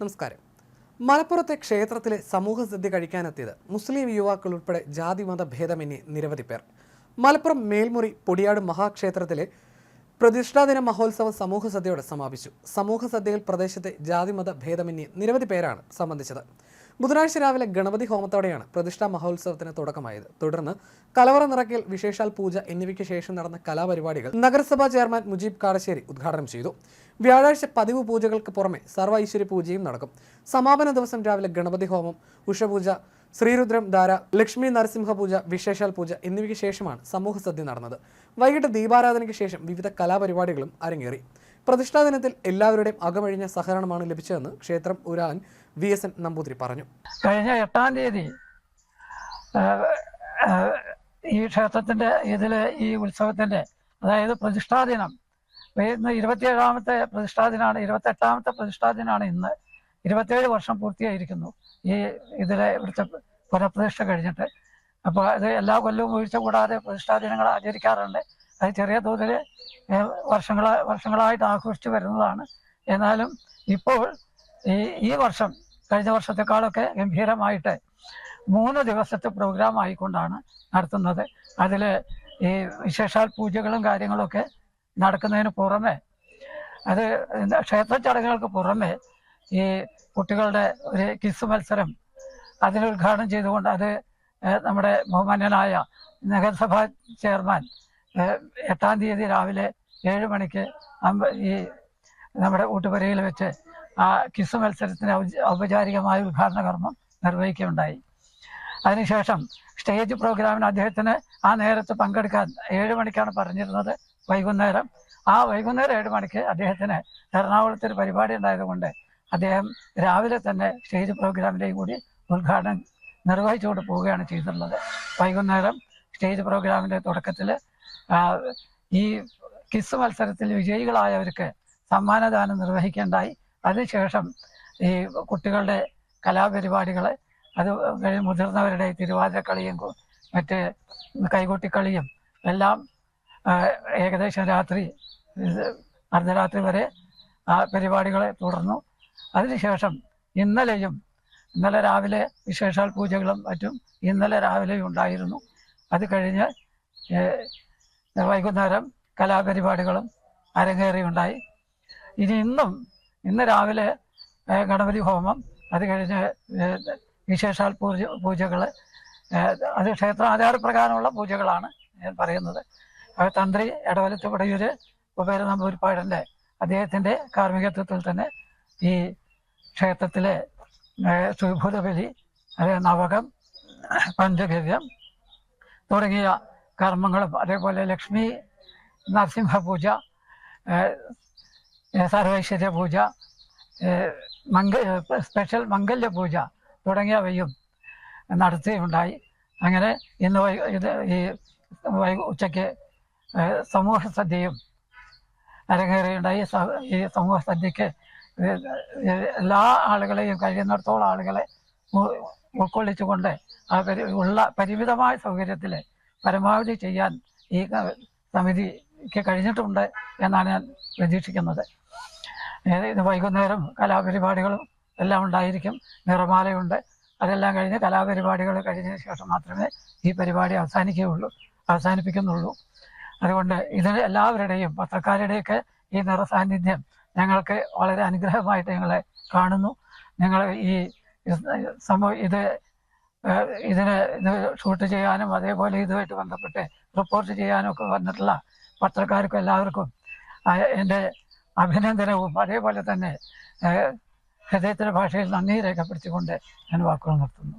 നമസ്കാരം. മലപ്പുറത്തെ ക്ഷേത്രത്തിലെ സമൂഹ സദ്യ കഴിക്കാനെത്തിയത് മുസ്ലിം യുവാക്കൾ ഉൾപ്പെടെ ജാതിമത ഭേദമന്യേ നിരവധി പേർ. മലപ്പുറം മേൽമുറി പൊടിയാട് മഹാക്ഷേത്രത്തിലെ പ്രതിഷ്ഠാദിന മഹോത്സവം സമൂഹ സദ്യയോടെ സമാപിച്ചു. സമൂഹ സദ്യയിൽ പ്രദേശത്തെ ജാതിമത ഭേദമന്യേ നിരവധി പേരാണ് സംബന്ധിച്ചത്. ബുധനാഴ്ച രാവിലെ ഗണപതി ഹോമത്തോടെയാണ് പ്രതിഷ്ഠാ മഹോത്സവത്തിന് തുടക്കമായത്. തുടർന്ന് കലവറ നിറക്കൽ വിശേഷാൽ പൂജ എന്നിവയ്ക്ക് ശേഷം നടന്ന കലാപരിപാടികൾ നഗരസഭാ ചെയർമാൻ മുജീബ് കാടശ്ശേരി ഉദ്ഘാടനം ചെയ്തു. വ്യാഴാഴ്ച പതിവ് പൂജകൾക്ക് പുറമെ സർവ ഐശ്വര്യ പൂജയും നടക്കും. സമാപന ദിവസം രാവിലെ ഗണപതി ഹോമം ഉഷപൂജ ശ്രീരുദ്രം ധാര ലക്ഷ്മി നരസിംഹ പൂജ വിശേഷാൽ പൂജ എന്നിവയ്ക്ക് ശേഷമാണ് സമൂഹ സദ്യ നടന്നത്. വൈകിട്ട് ദീപാരാധനയ്ക്ക് ശേഷം വിവിധ കലാപരിപാടികളും അരങ്ങേറി. പ്രതിഷ്ഠാ ദിനത്തിൽ എല്ലാവരുടെയും അകമഴിഞ്ഞ സഹകരണമാണ് ലഭിച്ചതെന്ന് ക്ഷേത്രം ഉരാൻ വി എസ് എൻ നമ്പൂതിരി പറഞ്ഞു. കഴിഞ്ഞ എട്ടാം തീയതി ഈ ക്ഷേത്രത്തിന്റെ ഇതിലെ ഈ ഉത്സവത്തിന്റെ അതായത് പ്രതിഷ്ഠാദിനം ദിനം. ഇന്ന് ഇരുപത്തിയേഴാമത്തെ പ്രതിഷ്ഠാദിനാണ് പ്രതിഷ്ഠാ ദിനമാണ് ഇന്ന്. ഇരുപത്തിയേഴ് വർഷം പൂർത്തിയായിരിക്കുന്നു ഈ ഇതിലെ ഇവിടുത്തെ പുനഃപ്രതിഷ്ഠ കഴിഞ്ഞിട്ട്. അപ്പോൾ അത് എല്ലാ കൊല്ലവും വീഴ്ച കൂടാതെ പ്രതിഷ്ഠാ പ്രതിഷ്ഠാദിനങ്ങൾ ആചരിക്കാറുണ്ട്. അത് ചെറിയ തോതിൽ വർഷങ്ങള വർഷങ്ങളായിട്ട് ആഘോഷിച്ചു വരുന്നതാണ്. എന്നാലും ഇപ്പോൾ ഈ ഈ വർഷം കഴിഞ്ഞ വർഷത്തെക്കാളൊക്കെ ഗംഭീരമായിട്ട് മൂന്ന് ദിവസത്തെ പ്രോഗ്രാം ആയിക്കൊണ്ടാണ് നടത്തുന്നത്. അതിൽ ഈ വിശേഷാൽ പൂജകളും കാര്യങ്ങളൊക്കെ നടക്കുന്നതിന് പുറമെ അത് ക്ഷേത്ര ചടങ്ങുകൾക്ക് പുറമെ ഈ കുട്ടികളുടെ ഒരു കിസ് മത്സരം അതിന് ഉദ്ഘാടനം ചെയ്തുകൊണ്ട് അത് നമ്മുടെ ബഹുമാന്യനായ നഗരസഭാ ചെയർമാൻ എട്ടാം തീയതി രാവിലെ ഏഴ് മണിക്ക് ഈ നമ്മുടെ ഊട്ടുപുരയിൽ വെച്ച് ആ കിസ് മത്സരത്തിന് ഔപചാരികമായ ഉദ്ഘാടന കർമ്മം നിർവഹിക്കുകയുണ്ടായി. അതിനുശേഷം സ്റ്റേജ് പ്രോഗ്രാമിന് അദ്ദേഹത്തിന് ആ നേരത്ത് പങ്കെടുക്കാൻ ഏഴ് മണിക്കാണ് പറഞ്ഞിരുന്നത് വൈകുന്നേരം. ആ വൈകുന്നേരം ഏഴ് മണിക്ക് അദ്ദേഹത്തിന് എറണാകുളത്ത് ഒരു പരിപാടി ഉണ്ടായതുകൊണ്ട് അദ്ദേഹം രാവിലെ തന്നെ സ്റ്റേജ് പ്രോഗ്രാമിന്റെയും കൂടി ഉദ്ഘാടനം നിർവഹിച്ചുകൊണ്ട് പോവുകയാണ് ചെയ്തിട്ടുള്ളത്. വൈകുന്നേരം സ്റ്റേജ് പ്രോഗ്രാമിന്റെ തുടക്കത്തിൽ ഈ കിസ് മത്സരത്തിൽ വിജയികളായവർക്ക് സമ്മാനദാനം നിർവഹിക്കേണ്ടായി. അതിനുശേഷം ഈ കുട്ടികളുടെ കലാപരിപാടികൾ അത് മുതിർന്നവരുടെ തിരുവാതിരക്കളിയും കളിയും മറ്റ് കൈകൊട്ടിക്കളിയും എല്ലാം ഏകദേശം രാത്രി അർദ്ധരാത്രി വരെ ആ പരിപാടികളെ തുടർന്നു. അതിനുശേഷം ഇന്നലെയും ഇന്നലെ രാവിലെ വിശേഷാൽ പൂജകളും മറ്റും ഇന്നലെ രാവിലെ ഉണ്ടായിരുന്നു. അത് കഴിഞ്ഞ് വൈകുന്നേരം കലാപരിപാടികളും അരങ്ങേറിയുണ്ടായി. ഇനി ഇന്നും ഇന്ന് രാവിലെ ഗണപതി ഹോമം അത് കഴിഞ്ഞ് വിശേഷാൽ പൂജ പൂജകൾ അത് ക്ഷേത്ര ആചാരപ്രകാരമുള്ള പൂജകളാണ് ഞാൻ പറയുന്നത്. തന്ത്രി ഇടവലത്ത് പടയൂര് കുബേര നമ്പൂരിപ്പാടന്റെ അദ്ദേഹത്തിന്റെ കാർമ്മികത്വത്തിൽ തന്നെ ഈ ക്ഷേത്രത്തിലെ ശ്രീഭൂതബലി അത് നവകം പഞ്ചഗവ്യം തുടങ്ങിയ കർമ്മങ്ങളും അതേപോലെ ലക്ഷ്മി നരസിംഹ പൂജ സർവൈശ്വര്യ പൂജ മംഗ സ്പെഷ്യൽ മംഗല്യ പൂജ തുടങ്ങിയവയും നടത്തുകയുണ്ടായി അങ്ങനെ ഇന്ന് ഇത് ഈ ഉച്ചയ്ക്ക് സമൂഹ സദ്യയും അരങ്ങേറിയുണ്ടായി. ഈ സമൂഹ സദ്യക്ക് എല്ലാ ആളുകളെയും കഴിയുന്നിടത്തോളം ആളുകളെ ഉൾക്കൊള്ളിച്ചു ഉൾക്കൊള്ളിച്ചുകൊണ്ട് ആ ഉള്ള പരിമിതമായ സൗകര്യത്തിൽ പരമാവധി ചെയ്യാൻ ഈ സമിതിക്ക് കഴിഞ്ഞിട്ടുണ്ട് എന്നാണ് ഞാൻ പ്രതീക്ഷിക്കുന്നത്. ഇത് വൈകുന്നേരം കലാപരിപാടികളും എല്ലാം ഉണ്ടായിരിക്കും. നിറമാലയുണ്ട്. അതെല്ലാം കഴിഞ്ഞ് കലാപരിപാടികൾ കഴിഞ്ഞതിന് ശേഷം മാത്രമേ ഈ പരിപാടി അവസാനിക്കുകയുള്ളൂ. അവസാനിപ്പിക്കുന്നുള്ളൂ. അതുകൊണ്ട് ഇതിന് എല്ലാവരുടെയും പത്രക്കാരുടെയൊക്കെ ഈ നിറസാന്നിധ്യം ഞങ്ങൾക്ക് വളരെ അനുഗ്രഹമായിട്ട് ഞങ്ങളെ കാണുന്നു. ഞങ്ങൾ ഈ സംഭവം ഇത് ഇതിനെ ഇത് ഷൂട്ട് ചെയ്യാനും അതേപോലെ ഇതുമായിട്ട് ബന്ധപ്പെട്ട് റിപ്പോർട്ട് ചെയ്യാനും ഒക്കെ വന്നിട്ടുള്ള പത്രക്കാർക്കും എല്ലാവർക്കും എന്റെ അഭിനന്ദനവും. അതേപോലെ തന്നെ ഹൃദയത്തിന്റെ ഭാഷയിൽ നന്ദി രേഖപ്പെടുത്തിക്കൊണ്ട് ഞാൻ വാക്കുകൾ നിർത്തുന്നു.